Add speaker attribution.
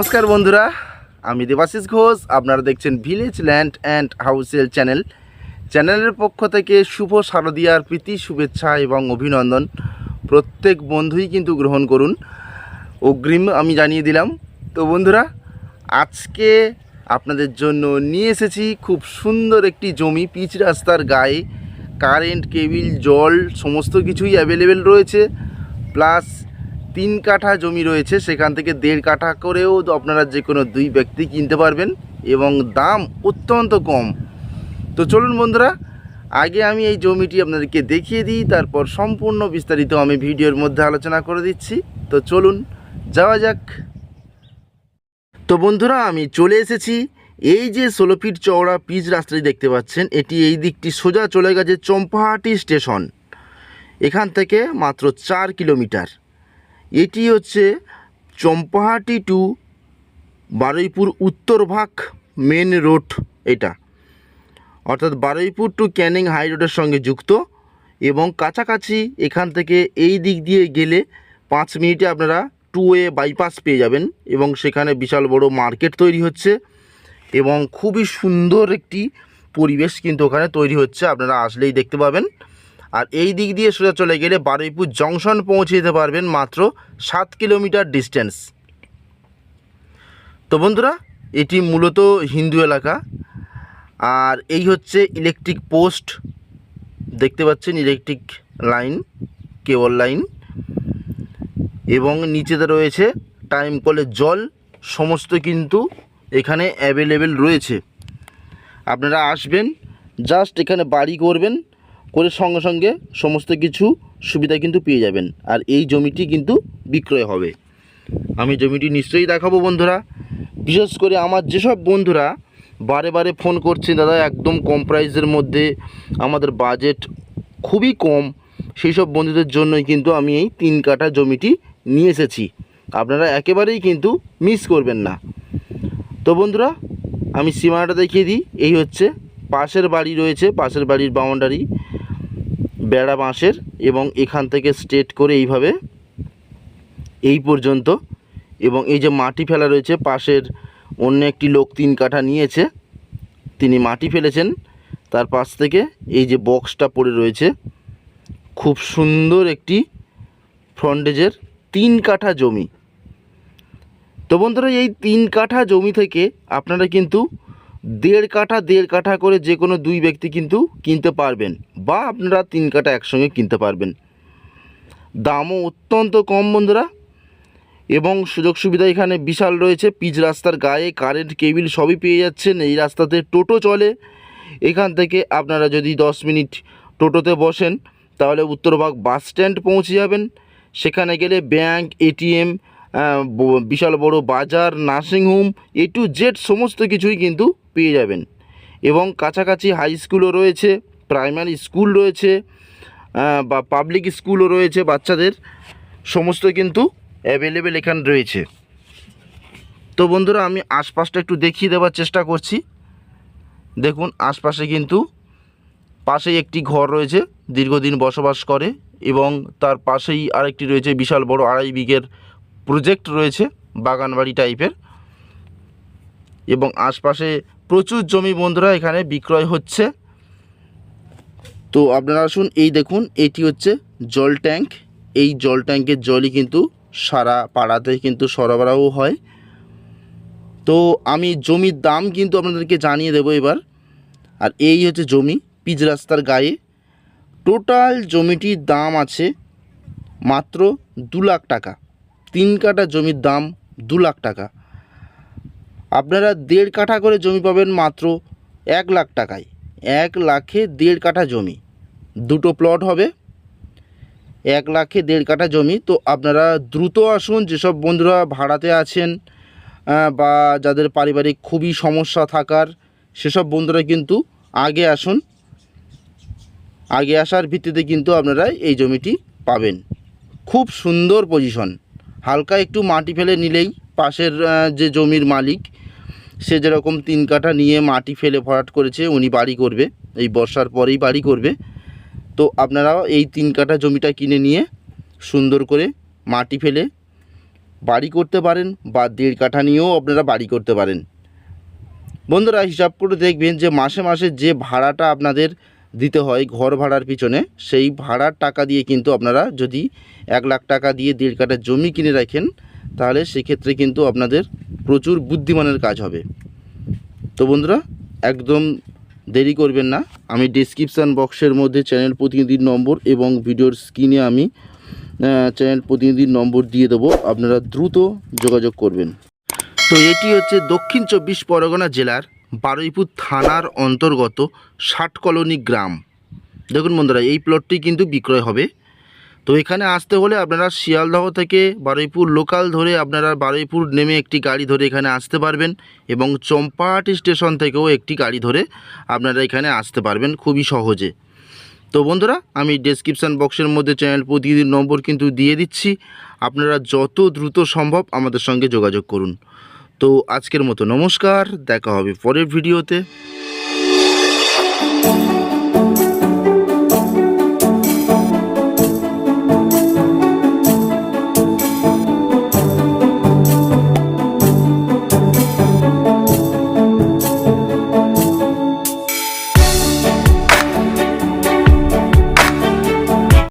Speaker 1: নমস্কার বন্ধুরা, আমি দেবাশিস ঘোষ, আপনারা দেখছেন ভিলেজ ল্যান্ড অ্যান্ড হাউসেল চ্যানেল চ্যানেলের পক্ষ থেকে শুভ শারদীয়ার প্রীতি, শুভেচ্ছা এবং অভিনন্দন। প্রত্যেক বন্ধুই কিন্তু গ্রহণ করুন। অগ্রিম আমি জানিয়ে দিলাম। তো বন্ধুরা, আজকে আপনাদের জন্য নিয়ে এসেছি খুব সুন্দর একটি জমি, পিচ রাস্তার গায়ে কারেন্ট কেবিল জল, সমস্ত কিছুই অ্যাভেলেবেল রয়েছে। প্লাস তিন কাঠা জমি রয়েছে, সেখান থেকে দেড় কাঠা করেও আপনারা যে কোনো দুই ব্যক্তি কিনতে পারবেন এবং দাম অত্যন্ত কম। তো চলুন বন্ধুরা, আগে আমি এই জমিটি আপনাদেরকে দেখিয়ে দিই, তারপর সম্পূর্ণ বিস্তারিত আমি ভিডিওর মধ্যে আলোচনা করে দিচ্ছি। তো চলুন, যাওয়া যাক। তো বন্ধুরা, আমি চলে এসেছি। এই যে ষোলো ফিট চওড়া পিচ রাস্তাটি দেখতে পাচ্ছেন, এটি এই দিকটি সোজা চলে গেছে চম্পাহাটি স্টেশন। এখান থেকে মাত্র চার কিলোমিটার। এটি হচ্ছে Champahati to Baruipur Uttarbhag main road এটা। অর্থাৎ বারুইপুর টু ক্যানিং হাই রোডের সঙ্গে যুক্ত এবং কাছাকাছি এখান থেকে এই দিক দিয়ে গেলে পাঁচ মিনিটে আপনারা টু ওয়ে বাইপাস পেয়ে যাবেন এবং সেখানে বিশাল বড় মার্কেট তৈরি হচ্ছে এবং খুবই সুন্দর একটি পরিবেশ কিন্তু ওখানে তৈরি হচ্ছে, আপনারা আসলেই দেখতে পাবেন। আর এই দিক দিয়ে সোজা চলে গেলে বারুইপুর জংশন পৌঁছে যেতে পারবেন মাত্র সাত কিলোমিটার ডিস্টেন্স তো বন্ধুরা, এটি মূলত হিন্দু এলাকা। আর এই হচ্ছে ইলেকট্রিক পোস্ট দেখতে পাচ্ছেন ইলেকট্রিক লাইন কেবল লাইন এবং নিচেতে রয়েছে টাইম কলের জল। সমস্ত কিন্তু এখানে অ্যাভেলেবেল রয়েছে। আপনারা আসবেন জাস্ট এখানে বাড়ি করবেন। করে সঙ্গে সঙ্গে সমস্ত কিছু সুবিধা কিন্তু পেয়ে যাবেন। আর এই জমিটি কিন্তু বিক্রয় হবে। আমি জমিটি নিশ্চয়ই দেখাবো বন্ধুরা। বিশেষ করে আমার যেসব বন্ধুরা বারে বারে ফোন করছেন, দাদা, একদম কম প্রাইসের মধ্যে আমাদের বাজেট খুবই কম। সেই সব বন্ধুদের জন্যই কিন্তু আমি এই তিন কাঠা জমিটি নিয়ে এসেছি। আপনারা একেবারেই কিন্তু মিস করবেন না। তো বন্ধুরা, আমি সীমানাটা দেখিয়ে দিই। এই হচ্ছে পাশের বাড়ি রয়েছে, পাশের বাড়ির বাউন্ডারি বেড়া বাঁশের এবং এখান থেকে স্ট্রেট করে এইভাবে এই পর্যন্ত। এবং এই যে মাটি ফেলা রয়েছে, পাশের অন্য একটি লোক তিন কাঠা নিয়েছে। তিনি মাটি ফেলেছেন। তার পাশ থেকে এই যে বক্সটা পড়ে রয়েছে, খুব সুন্দর একটি ফ্রন্টেজের তিন কাঠা জমি। তো বন্ধুরা, এই তিন কাঠা জমি থেকে আপনারা কিন্তু দেড় কাঠা দেড় কাঠা করে যে কোনো দুই ব্যক্তি কিন্তু কিনতে পারবেন বা আপনারা তিন কাঠা একসঙ্গে কিনতে পারবেন। দামও অত্যন্ত কম বন্ধুরা এবং সুযোগ সুবিধা এখানে বিশাল রয়েছে। পিচ রাস্তার গায়ে, কারেন্ট, কেবিল সবই পেয়ে যাচ্ছেন। এই রাস্তাতে টোটো চলে। এখান থেকে আপনারা যদি দশ মিনিট টোটোতে বসেন, তাহলে উত্তরভাগ বাস স্ট্যান্ড পৌঁছে যাবেন। সেখানে গেলে ব্যাংক, এটিএম বিশাল বড় বাজার নার্সিংহোম এ টু জেড সমস্ত কিছুই কিন্তু পেয়ে যাবেন। এবং কাছাকাছি হাই স্কুলও রয়েছে প্রাইমারি স্কুল রয়েছে বা পাবলিক স্কুলও রয়েছে বাচ্চাদের। সমস্ত কিন্তু অ্যাভেলেবেল এখানে রয়েছে। তো বন্ধুরা, আমি আশপাশটা একটু দেখিয়ে দেওয়ার চেষ্টা করছি। দেখুন, আশপাশে কিন্তু পাশেই একটি ঘর রয়েছে, দীর্ঘদিন বসবাস করে এবং তার পাশেই আরেকটি রয়েছে বিশাল বড় আড়াই বিঘের প্রজেক্ট রয়েছে বাগানবাড়ি টাইপের। এবং আশপাশে প্রচুর জমি বন্ধুরা এখানে বিক্রয় হচ্ছে। তো আপনারা আসুন, এই দেখুন, এটি হচ্ছে জল ট্যাঙ্ক। এই জল ট্যাঙ্কের জলই কিন্তু সারা পাড়াতে কিন্তু সরবরাহ হয়। তো আমি জমির দাম কিন্তু আপনাদেরকে জানিয়ে দেবো এবার। আর এই হচ্ছে জমি, পিচ রাস্তার গায়ে। টোটাল জমিটির দাম আছে মাত্র দু লাখ টাকা। তিন কাঠা জমির দাম দু লাখ টাকা। আপনারা দেড় কাঠা করে জমি পাবেন মাত্র এক লাখ টাকায়। এক লাখে দেড় কাঠা জমি। দুটো প্লট হবে। এক লাখে দেড় কাঠা জমি। তো আপনারা দ্রুত আসুন, যেসব বন্ধুরা ভাড়াতে আছেন বা যাদের পারিবারিক খুবই সমস্যা থাকার, সেসব বন্ধুরা কিন্তু আগে আসুন। আগে আসার ভিত্তিতে কিন্তু আপনারা এই জমিটি পাবেন। খুব সুন্দর পজিশন হালকা একটু মাটি ফেলে নিলেই পাশের যে জমির মালিক, সে যেরকম তিন কাঠা নিয়ে মাটি ফেলে ভরাট করেছে, উনি বাড়ি করবে। এই বর্ষার পরেই বাড়ি করবে। তো আপনারাও এই তিন কাঠা জমিটা কিনে নিয়ে সুন্দর করে মাটি ফেলে বাড়ি করতে পারেন বা দেড় কাঠা নিয়েও আপনারা বাড়ি করতে পারেন। বন্ধুরা, হিসাব করে দেখবেন যে মাসে মাসে যে ভাড়াটা আপনাদের দিতে হয় ঘর ভাড়ার পিছনে, সেই ভাড়ার টাকা দিয়ে কিন্তু আপনারা যদি এক লাখ টাকা দিয়ে দেড় কাঠা জমি কিনে রাখেন, তাহলে সেক্ষেত্রে কিন্তু আপনাদের প্রচুর বুদ্ধিমানের কাজ হবে। তো বন্ধুরা, একদম দেরি করবেন না। আমি ডিসক্রিপশান বক্সের মধ্যে চ্যানেল প্রতিনিধির নম্বর এবং ভিডিওর স্ক্রিনে আমি চ্যানেল প্রতিনিধির নম্বর দিয়ে দেবো। আপনারা দ্রুত যোগাযোগ করবেন। তো এটি হচ্ছে দক্ষিণ চব্বিশ পরগনা জেলার বারুইপুর থানার অন্তর্গত ষাট কলোনি গ্রাম। দেখুন বন্ধুরা, এই প্লটটি কিন্তু বিক্রয় হবে। তো এখানে আসতে হলে আপনারা শিয়ালদহ থেকে বারুইপুর লোকাল ধরে আপনারা বারুইপুর নেমে একটি গাড়ি ধরে এখানে আসতে পারবেন এবং চম্পাহাটি স্টেশন থেকেও একটি গাড়ি ধরে আপনারা এখানে আসতে পারবেন খুবই সহজে। তো বন্ধুরা, আমি ডেসক্রিপশান বক্সের মধ্যে চ্যানেল প্রতিদিন নম্বর কিন্তু দিয়ে দিচ্ছি। আপনারা যত দ্রুত সম্ভব আমাদের সঙ্গে যোগাযোগ করুন। তো আজকের মতো নমস্কার দেখা হবে পরের ভিডিওতে।